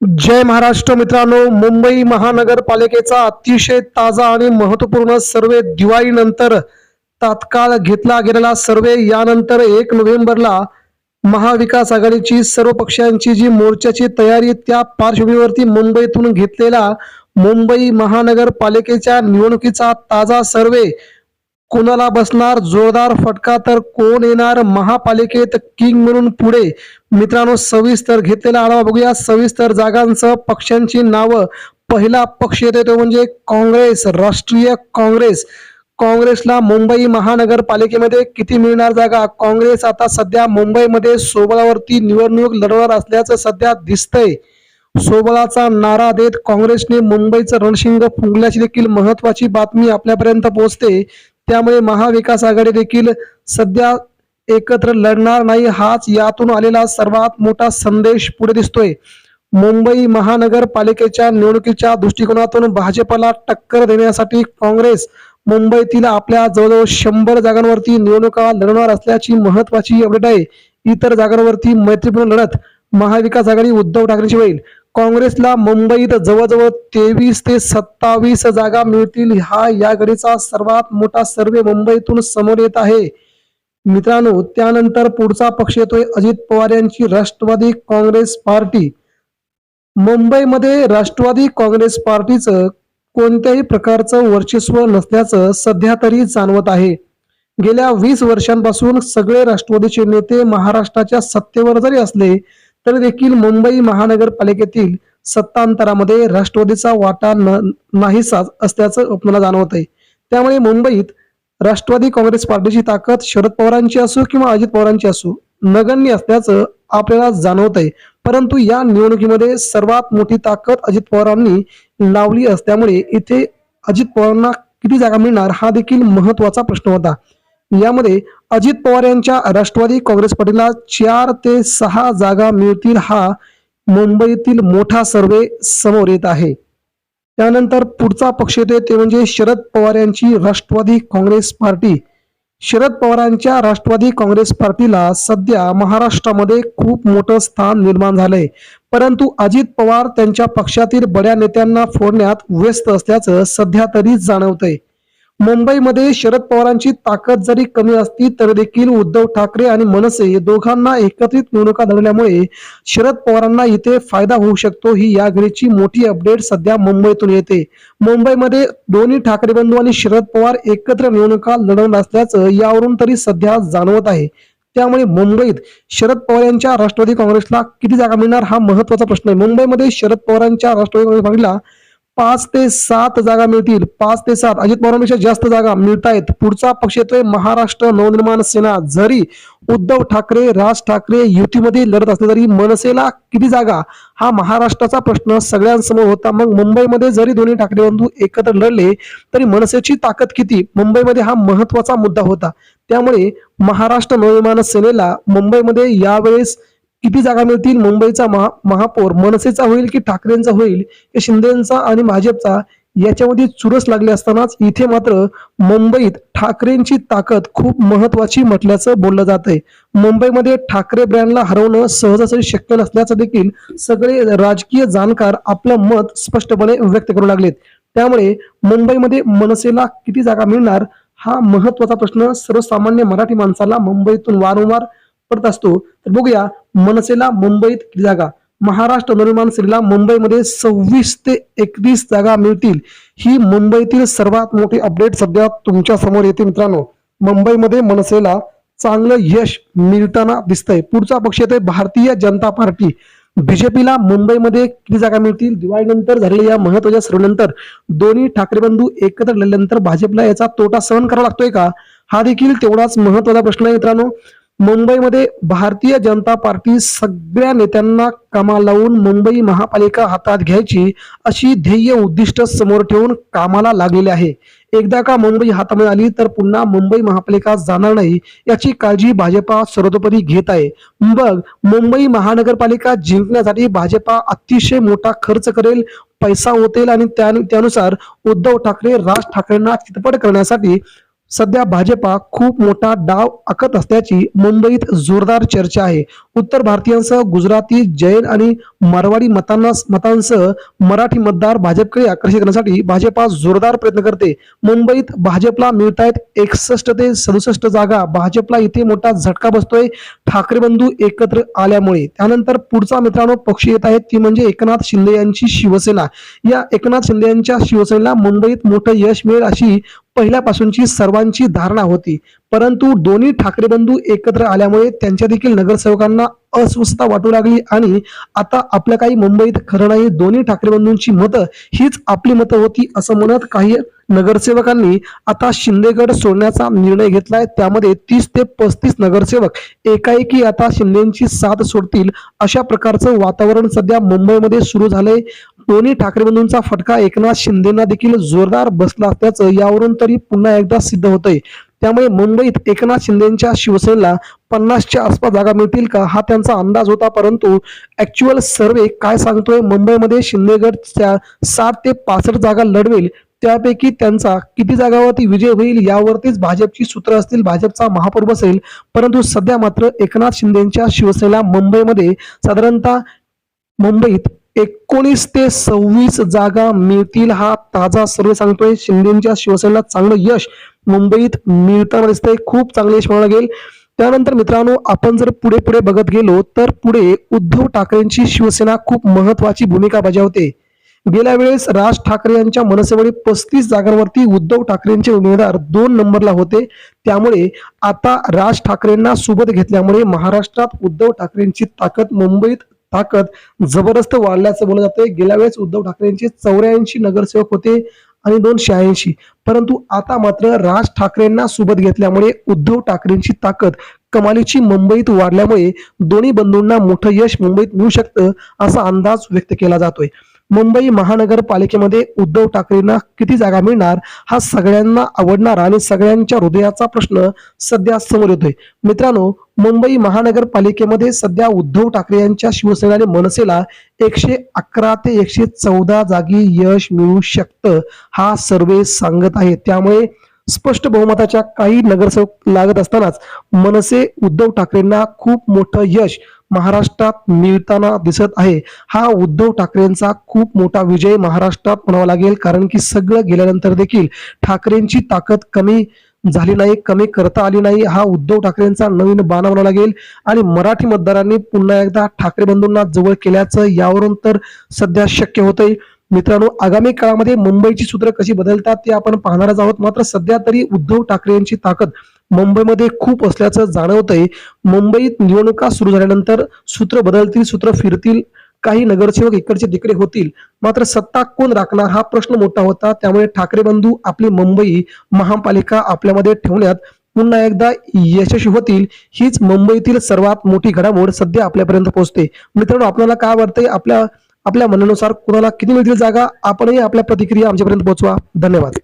जय महाराष्ट्र मित्रांनो मुंबई महानगरपालिकेचा अतिशय ताजा आणि महत्त्वपूर्ण सर्वे दिवाळीनंतर तात्काळ घेतला गेलेला सर्वे. यानंतर एक नोव्हेंबरला महाविकास आघाडीची सर्व पक्षांची जी मोर्चाची तयारी त्या पार्श्वभूमीवरती मुंबईतून घेतलेला मुंबई महानगरपालिकेच्या निवडणुकीचा ताजा सर्वे. कोणाला बसणार जोरदार फटका तर कोण येणार? महापालिकेत किंग म्हणून पुढे. मित्रांनो सविस्तर घेतलेला आढावा बघूया. सविस्तर जागांसह पक्षांची नावं. पहिला पक्ष येतो तो म्हणजे काँग्रेस राष्ट्रीय काँग्रेस. काँग्रेसला मुंबई महानगरपालिकेमध्ये किती मिळणार जागा? काँग्रेस आता सध्या मुंबईमध्ये सोबळावरती निवडणूक लढवणार असल्याचं सध्या दिसतंय. सोबळाचा नारा देत काँग्रेसने मुंबईचं रणशिंग फुंकल्याची देखील महत्वाची बातमी आपल्यापर्यंत पोहोचते. त्यामुळे महाविकास आघाडी देखील सध्या एकत्र लढणार नाही हाच यातून आलेला सर्वात मोठा संदेश पुढे दिसतोय. मुंबई महानगरपालिकेच्या निवडणुकीच्या दृष्टिकोनातून भाजपला टक्कर देण्यासाठी काँग्रेस मुंबईतील आपल्या जवळजवळ शंभर जागांवरती निवडणुका लढवणार असल्याची महत्वाची अपडेट आहे. इतर जागांवरती मैत्रीपूर्ण लढत महाविकास आघाडी उद्धव ठाकरेची होईल. काँग्रेसला मुंबईत जवळजवळ तेवीस ते सत्तावीस जागा मिळतील हा या घडीचा सर्वात मोठा सर्वे मुंबईतून समोर येत आहे. मित्रांनो त्यानंतर पुढचा पक्ष येतोय अजित पवार यांची राष्ट्रवादी काँग्रेस पार्टी. मुंबईमध्ये राष्ट्रवादी काँग्रेस पार्टीचं कोणत्याही प्रकारचं वर्चस्व नसल्याचं सध्या तरी जाणवत आहे. गेल्या वीस वर्षांपासून सगळे राष्ट्रवादीचे नेते महाराष्ट्राच्या सत्तेवर जरी असले तर देखील मुंबई महानगरपालिकेतील सत्तांतरामध्ये राष्ट्रवादीचा वाटा न नाहीसा असल्याचं आपल्याला जाणवत आहे त्यामुळे मुंबईत राष्ट्रवादी काँग्रेस पार्टीची ताकद शरद पवारांची असो किंवा अजित पवारांची असो नगण्य असल्याचं आपल्याला जाणवत आहे परंतु या निवडणुकीमध्ये सर्वात मोठी ताकद अजित पवारांनी लावली असल्यामुळे इथे अजित पवारांना किती जागा मिळणार हा देखील महत्त्वाचा प्रश्न होता. यामध्ये अजित पवार यांच्या राष्ट्रवादी काँग्रेस पार्टीला चार ते सहा जागा मिळतील हा मुंबईतील मोठा सर्वे समोर येत आहे. त्यानंतर पुढचा पक्ष येतोय ते म्हणजे शरद पवार यांची राष्ट्रवादी काँग्रेस पार्टी. शरद पवारांच्या राष्ट्रवादी काँग्रेस पार्टीला सध्या महाराष्ट्रामध्ये खूप मोठं स्थान निर्माण झालंय. परंतु अजित पवार त्यांच्या पक्षातील बड्या नेत्यांना फोडण्यात व्यस्त असल्याचं सध्या तरी जाणवतंय. मुंबईमध्ये शरद पवारांची ताकद जरी कमी असती तरी देखील उद्धव ठाकरे आणि मनसे दोघांना एकत्रित निवडणुका लढल्यामुळे शरद पवारांना इथे फायदा होऊ शकतो ही या घडीची मोठी अपडेट सध्या मुंबईतून येते. मुंबईमध्ये दोन्ही ठाकरे बंधू आणि शरद पवार एकत्र निवडणुका लढवणार असल्याचं यावरून तरी सध्या जाणवत आहे. त्यामुळे मुंबईत शरद पवार यांच्या राष्ट्रवादी काँग्रेसला किती जागा मिळणार हा महत्त्वाचा प्रश्न आहे. मुंबईमध्ये शरद पवारांच्या राष्ट्रवादी काँग्रेस पार्टीला पाच ते सात जागा मिळतील. पाच ते सात. अजित पवारांपेक्षा जास्त जागा मिळतायत. पुढचा पक्ष येतोय महाराष्ट्र नवनिर्माण सेना. जरी उद्धव ठाकरे राज ठाकरे युतीमध्ये लढत असले तरी मनसेला किती जागा? हा महाराष्ट्राचा प्रश्न सगळ्यांसमोर होता. मग मुंबईमध्ये जरी दोन्ही ठाकरे बंधू एकत्र लढले तरी मनसेची ताकद किती? मुंबईमध्ये हा महत्त्वाचा मुद्दा होता. त्यामुळे महाराष्ट्र नवनिर्माण सेनेला मुंबईमध्ये यावेळेस किती जागा मिळतील? मुंबईचा महा महापौर मनसेचा होईल की ठाकरेंचा होईल? की शिंदेचा आणि भाजपचा? याच्यामध्ये चुरस लागली असतानाच इथे मात्र मुंबईत ठाकरेंची ताकद खूप महत्वाची म्हटल्याचं बोललं जात आहे मुंबईमध्ये ठाकरे ब्रँडला हरवणं सहजासहजी शक्य नसल्याचं देखील सगळे राजकीय जाणकार आपलं मत स्पष्टपणे व्यक्त करू लागलेत. त्यामुळे मुंबईमध्ये मनसेला किती जागा मिळणार हा महत्त्वाचा प्रश्न सर्वसामान्य मराठी माणसाला मुंबईतून वारंवार पडत असतो. तर बघूया मनसेला मुंबईत जागा. महाराष्ट्र नवनिर्माण सेनेला मुंबईमध्ये सव्वीस ते एकवीस जागा मिळतील. ही मुंबईतील सर्वात मोठी अपडेट सध्या तुमच्यासमोर येते मित्रांनो. मुंबईमध्ये मनसेला चांगलं यश मिळताना दिसतंय. पुढचा पक्ष येते भारतीय जनता पार्टी. बीजेपीला मुंबईमध्ये किती जागा मिळतील? दिवाळीनंतर झालेल्या या महत्त्वाच्या सर्वेनंतर दोन्ही ठाकरे बंधू एकत्र लढल्यानंतर भाजपला याचा तोटा सहन करावा लागतोय का? हा देखील तेवढाच महत्त्वाचा प्रश्न आहे मित्रांनो. मुंबईमध्ये भारतीय जनता पार्टी सगळ्या नेत्यांना कामा लावून मुंबई महापालिका हातात घ्यायची अशी ध्येय उद्दिष्ट समोर ठेवून कामाला लागलेले आहे. एकदा का मुंबई हातामध्ये आली तर पुन्हा मुंबई महापालिका जाणार नाही याची काळजी भाजपा सर्वतोपरी घेत आहे. मग मुंबई महानगरपालिका जिंकण्यासाठी भाजपा अतिशय मोठा खर्च करेल पैसा ओतेल आणि त्या त्यानुसार उद्धव ठाकरे राज ठाकरेंना चितपट करण्यासाठी सध्या भाजपा खूप मोठा डाव आखत असल्याची मुंबईत जोरदार चर्चा आहे. उत्तर भारतीयांसह गुजराती जैन आणि मारवाडी मतांना मतांसह मराठी मतदार भाजपकडे आकर्षित करण्यासाठी भाजपा जोरदार प्रयत्न करते. मुंबईत भाजपला मिळत आहेत एकसष्ट ते सदुसष्ट जागा. भाजपला इथे मोठा झटका बसतोय. ठाकरे बंधू एकत्र आल्यामुळे. त्यानंतर पुढचा मित्रांनो पक्ष येत आहेत ती म्हणजे एकनाथ शिंदे यांची शिवसेना. या एकनाथ शिंदे यांच्या शिवसेनेला मुंबईत मोठं यश मिळेल अशी पहिल्यापासूनची सर्वांची धारणा होती. परंतु दोन्ही ठाकरे बंधू एकत्र आल्यामुळे त्यांच्या देखील नगरसेवकांना अस्वस्थता वाटू लागली आणि आता आपल्या काही मुंबईत खरं नाही दोन्ही ठाकरे बंधूंची मतं हीच आपली मतं होती असं म्हणत काही नगरसेवकांनी आता शिंदेगड सोडण्याचा निर्णय घेतलाय. त्यामध्ये तीस ते पस्तीस नगरसेवक एकाएकी आता शिंदेची साथ सोडतील अशा प्रकारचं वातावरण सध्या मुंबईमध्ये सुरू झालंय. दोन्ही ठाकरे बंधूंचा फटका एकनाथ शिंदेना देखील जोरदार बसला असल्याचं यावरून तरी पुन्हा एकदा सिद्ध होतंय. त्यामुळे मुंबईत एकनाथ शिंदेच्या शिवसेनेला पन्नासच्या आसपास जागा मिळतील का हा त्यांचा अंदाज होता. परंतु ऍक्च्युअल सर्वे काय सांगतोय? मुंबईमध्ये शिंदेगडच्या साठ ते पासष्ट जागा लढवेल. त्यापैकी त्यांचा किती जागावरती विजय होईल यावरतीच भाजपची सूत्र असतील भाजपचा महापौर बसेल. परंतु सध्या मात्र एकनाथ शिंदेच्या शिवसेनेला मुंबईमध्ये साधारणतः मुंबईत एकोणीस ते सव्वीस जागा मिळतील हा ताजा सर्वे सांगतोय. शिंदेच्या शिवसेनेला चांगलं यश मुंबईत मिळताना दिसतंय. खूप चांगलं यश मिळालं लागेल. त्यानंतर मित्रांनो आपण जर पुढे पुढे बघत गेलो तर पुढे उद्धव ठाकरेंची शिवसेना खूप महत्वाची भूमिका बजावते. गेल्या वेळेस राज ठाकरे यांच्या मनसेवळी पस्तीस जागांवरती उद्धव ठाकरेंचे उमेदवार दोन नंबरला होते. त्यामुळे आता राज ठाकरेंना सोबत घेतल्यामुळे महाराष्ट्रात उद्धव ठाकरेंची ताकद मुंबईत ताकद जबरदस्त वाढल्याचं बोललं जातंय. गेल्या वेळेस उद्धव ठाकरेंचे चौऱ्याऐंशी नगरसेवक होते आणि दोन शहाऐंशी. परंतु आता मात्र राज ठाकरेंना सोबत घेतल्यामुळे उद्धव ठाकरेंची ताकद कमालीची मुंबईत वाढल्यामुळे दोन्ही बंधूंना मोठं यश मुंबईत मिळू शकतं असा अंदाज व्यक्त केला जातोय. मुंबई महानगरपालिकेमध्ये उद्धव ठाकरेंना किती जागा मिळणार हा सगळ्यांना आवडणारा आणि सगळ्यांच्या हृदयाचा प्रश्न सध्या समोर येतोय. मित्रांनो मुंबई महानगरपालिकेमध्ये सध्या उद्धव ठाकरे यांच्या शिवसेना आणि मनसेला एकशे अकरा ते एकशे चौदा जागी यश मिळू शकतं हा सर्वे सांगत आहे. त्यामुळे स्पष्ट बहुमताच्या काही नगरसेवक लागत असतानाच मनसे उद्धव ठाकरेंना खूप मोठं यश महाराष्ट्रात मिळताना दिसत आहे. हा उद्धव ठाकरेंचा खूप मोठा विजय महाराष्ट्रात म्हणावा लागेल कारण की सगळं गेल्यानंतर देखील ठाकरेंची ताकद कमी झाली नाही कमी करता आली नाही. हा उद्धव ठाकरेंचा नवीन बाणा म्हणावा लागेल. आणि मराठी मतदारांनी पुन्हा एकदा ठाकरे बंधूंना जवळ केल्याचं यावरून तर सध्या शक्य होतंय. मित्रांनो आगामी काळामध्ये मुंबईची सूत्र कशी बदलतात ते आपण पाहणारच आहोत. मात्र सध्या तरी उद्धव ठाकरे यांची ताकद मुंबईमध्ये खूप असल्याचं जाणवतंय. मुंबईत निवडणुका सुरू झाल्यानंतर सूत्र बदलतील सूत्र फिरतील काही नगरसेवक इकडचे तिकडे होतील. मात्र सत्ता कोण राखणार हा प्रश्न मोठा होता. त्यामुळे ठाकरे बंधू आपली मुंबई महापालिका आपल्यामध्ये ठेवण्यात पुन्हा एकदा यशस्वी होतील. हीच मुंबईतील सर्वात मोठी घडामोड सध्या आपल्यापर्यंत पोहोचते. मित्रांनो आपल्याला काय वाटतंय? आपल्या आपल्या मनानुसार कुणाला किती मिळतील जागा आपणही आपल्या प्रतिक्रिया आमच्यापर्यंत पोहोचवा. धन्यवाद.